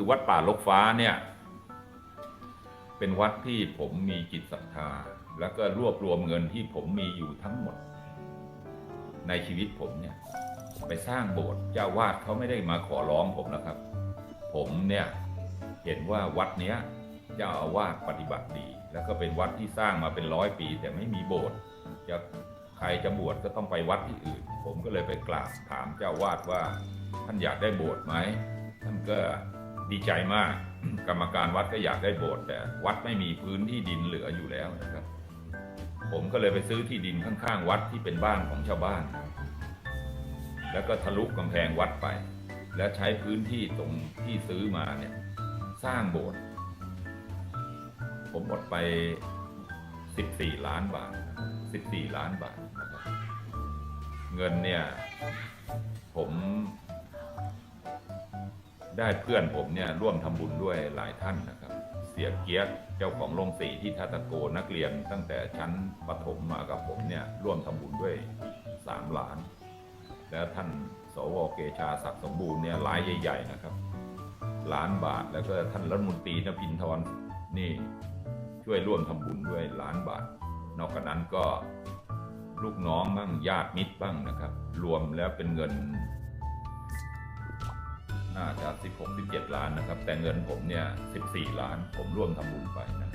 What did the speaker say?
คือวัดป่าลกฟ้าเนี่ย เป็นวัดที่ผมมีจิตศรัทธา แล้วก็รวบรวมเงินที่ผมมีอยู่ทั้งหมด ในชีวิตผมเนี่ย ไปสร้างโบสถ์เจ้าวาดเขาไม่ได้มาขอร้องผมนะครับ ผมเนี่ยเห็นว่าวัดเนี้ยเจ้าอาวาสปฏิบัติดี แล้วก็เป็นวัดที่สร้างมาเป็นร้อยปี แต่ไม่มีโบสถ์จะใครจะบวชก็ต้องไปวัดที่อื่น ผมก็เลยไปกราบถามเจ้าวาดว่าท่านอยากได้โบสถ์ไหมท่านก็ ดีใจมาก กรรมการวัดก็อยากได้โบสถ์แต่วัดไม่มีพื้นที่ดินเหลืออยู่แล้วนะครับ ผมก็เลยไปซื้อที่ดินข้างๆ วัดที่เป็นบ้านของชาวบ้าน แล้วก็ทะลุกำแพงวัดไป แล้วใช้พื้นที่ตรงที่ซื้อมาเนี่ยสร้างโบสถ์ผมหมดไป 14 ล้านบาท 14 ล้านบาท เงินเนี่ย ได้เพื่อนผมเนี่ยร่วมทำบุญด้วยหลายท่านนะครับ เสียเกียรติเจ้าของโรงสีที่ท่าตะโกนักเรียนตั้งแต่ชั้นประถมมากับผมเนี่ยร่วมทำบุญด้วย 3 ล้าน แล้วท่านสวเกชาศักดิ์สมบูรณ์เนี่ยรายใหญ่ ๆ นะครับ ล้านบาทแล้วก็ท่านรัฐมนตรีนพินทรนี่ช่วยร่วมทำบุญด้วยล้านบาท นอกจากนั้นก็ลูกน้องบ้างญาติมิตรบ้างนะครับ รวมแล้วเป็นเงิน น่าจะ 16 17 ล้านนะครับ แต่เงินผมเนี่ย 14 ล้าน ผมร่วมทำบุญไปนะ